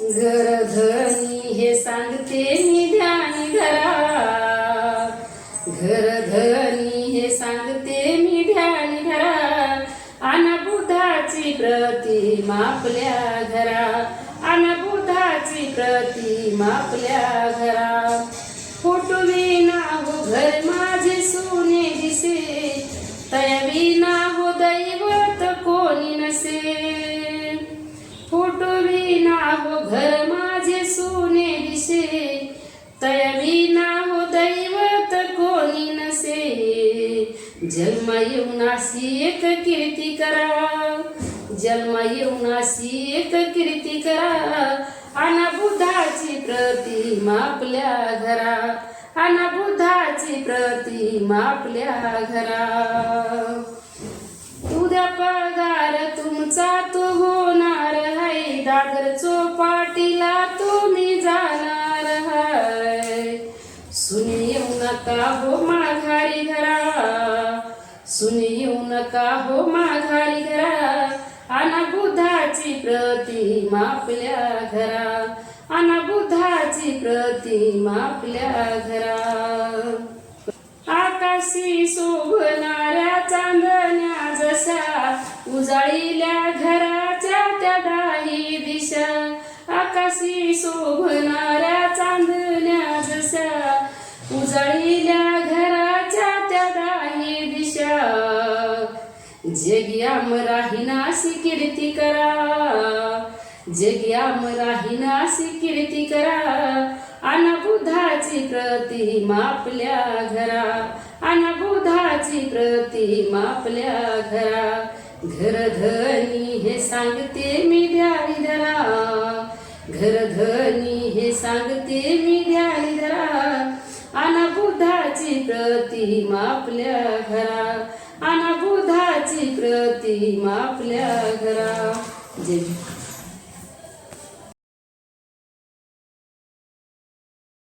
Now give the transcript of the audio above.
घरधनी हे सांगते मी ध्यान धरा. घरधनी हे सांगते मी ध्यान धरा. अन प्रतिमा आपल्या घरा. अन प्रतिमा आपल्या घरा. फोटो विना हो घर माझे सोने दिसे. तया विना हो घर माझे सोने दिसे तय विना हो दैवत कोणी नसे. जन्म येऊनासी एक कीर्ती करा जन्म येऊनासी एक कीर्ती करा. अना बुद्धाची प्रतिमा आपल्या घरा अना बुद्धाची प्रतिमा आपल्या घरा. उद्या पगार तुमचा तो होणार आहे दादर चो येऊ नका हो माघारी घरा. सुनी येऊ नका हो माघारी घरा. आना बुद्धाची प्रतिमा आपल्या घरा. आना बुद्धाची प्रतिमा आपल्या घरा. आकाशी शोभणाऱ्या चांदण्या जशा उजाळील्या घराच्या त्या दाही दिशा. आकाशी शोभणाऱ्या चांदण्या जशा उजळील्या घराच्या त्या दाही दिशा. जग्याम राहीनासी कीर्ती करा. जगियाम राहीनासी कीर्ती करा. अन बुधाची प्रतिमा आपल्या घरा. अन बुधाची प्रतिमा आपल्या घरा. घरधनी हे सांगते मी ध्यानी धरा. घरधनी हे सांगते मी ध्यानी प्रतिमा आपल्या घरा. अन बुधाची प्रतिमा आपल्या घरा. जय